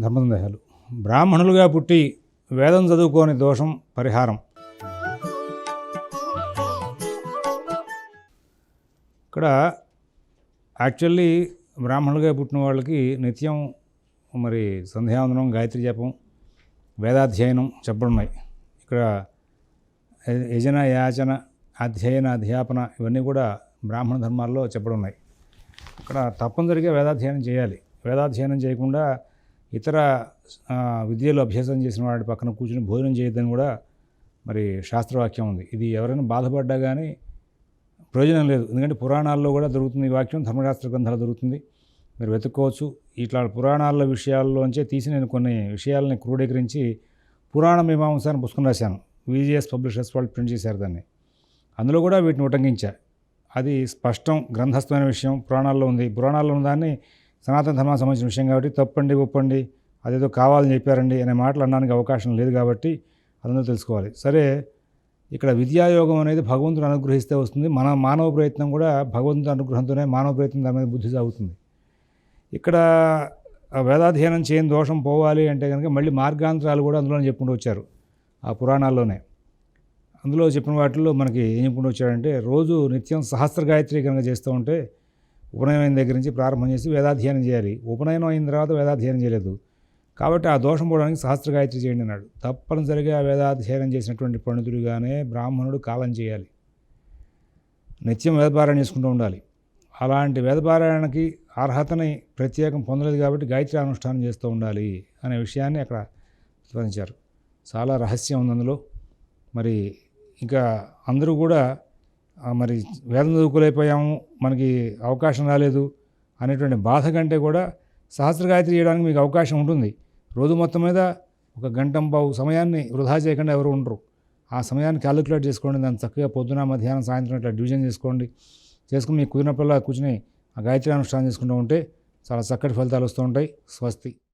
ధర్మసందేహాలు. బ్రాహ్మణులుగా పుట్టి వేదం చదువుకోని దోషం పరిహారం. ఇక్కడ యాక్చువల్లీ బ్రాహ్మణులుగా పుట్టిన వాళ్ళకి నిత్యం మరి సంధ్యావందనం గాయత్రి జపం వేదాధ్యయనం చెప్పడున్నాయి ఇక్కడ యజన యాచన అధ్యయన అధ్యాపన ఇవన్నీ కూడా బ్రాహ్మణ ధర్మాల్లో చెప్పడున్నాయి ఇక్కడ తప్పనిసరిగా వేదాధ్యయనం చేయాలి. వేదాధ్యయనం చేయకుండా ఇతర విద్యలో విద్యలు అభ్యాసం చేసిన వాడి పక్కన కూర్చుని భోజనం చేయొద్దని కూడా మరి శాస్త్రవాక్యం ఉంది. ఇది ఎవరైనా బాధపడ్డా కానీ ప్రయోజనం లేదు. ఎందుకంటే పురాణాల్లో కూడా దొరుకుతుంది ఈ వాక్యం ధర్మశాస్త్ర గ్రంథాలు దొరుకుతుంది మీరు వెతుక్కోవచ్చు. ఇట్లా పురాణాల విషయాల్లోంచే తీసి నేను కొన్ని విషయాలని క్రోడీకరించి పురాణ మీమాంస అని పుస్తకం రాశాను. విజిఎస్ పబ్లిషర్స్ వాళ్ళు ప్రింట్ చేశారు దాన్ని. అందులో కూడా వీటిని ఉటంకించా. అది స్పష్టం గ్రంథస్థమైన విషయం పురాణాల్లో ఉంది. పురాణాల్లో ఉన్న దాన్ని సనాతన ధర్మానికి సంబంధించిన విషయం కాబట్టి తప్పండి ఒప్పండి అదేదో కావాలని చెప్పారండి అనే మాటలు అనడానికి అవకాశం లేదు కాబట్టి అదంతా తెలుసుకోవాలి. సరే ఇక్కడ విద్యాయోగం అనేది భగవంతుడు అనుగ్రహిస్తే వస్తుంది. మన మానవ ప్రయత్నం కూడా భగవంతుడు అనుగ్రహంతోనే మానవ ప్రయత్నం దాని మీద బుద్ధి సాగుతుంది. ఇక్కడ వేదాధ్యయనం చేయని దోషం పోవాలి అంటే కనుక మళ్ళీ మార్గాంతరాలు కూడా అందులోనే చెప్పుకుంటూ వచ్చారు. ఆ పురాణాల్లోనే. అందులో చెప్పిన వాటిల్లో మనకి ఏం చెప్పుకుంటూ వచ్చాడంటే రోజు నిత్యం సహస్ర గాయత్రి కనుక చేస్తూ ఉంటే ఉపనయనం దగ్గర నుంచి ప్రారంభం చేసి వేదాధ్యయనం చేయాలి. ఉపనయనం అయిన తర్వాత వేదాధ్యయనం చేయలేదు. కాబట్టి ఆ దోషం పోవడానికి సహస్ర గాయత్రి చేయండి అన్నాడు. తప్పనిసరిగా వేదాధ్యయనం చేసినటువంటి పండితుడిగానే బ్రాహ్మణుడు కాలం చేయాలి. నిత్యం వేదపారాయణ చేసుకుంటూ ఉండాలి. అలాంటి వేదపారాయణకి అర్హతని ప్రత్యేకం పొందలేదు కాబట్టి గాయత్రి అనుష్ఠానం చేస్తూ ఉండాలి అనే విషయాన్ని అక్కడ ప్రతిపాదించారు. చాలా రహస్యం ఉంది అందులో. మరి ఇంకా అందరూ కూడా మరి వేదం చదువుకోలేకపోయాము మనకి అవకాశం రాలేదు అనేటువంటి బాధ కంటే కూడా సహస్రగాయత్రి చేయడానికి మీకు అవకాశం ఉంటుంది. రోజు మొత్తం మీద ఒక గంట పావు సమయాన్ని వృధా చేయకుండా ఎవరు ఉండరు. ఆ సమయాన్ని క్యాలిక్యులేట్ చేసుకోండి దాన్ని చక్కగా పొద్దున మధ్యాహ్నం సాయంత్రం ఇట్లా డివిజన్ చేసుకోండి. చేసుకుని మీకు కుదిరినప్పుడల్లా కూర్చుని ఆ గాయత్రి అనుష్ఠానం చేసుకుంటూ ఉంటే చాలా చక్కటి ఫలితాలు వస్తూ ఉంటాయి. స్వస్తి.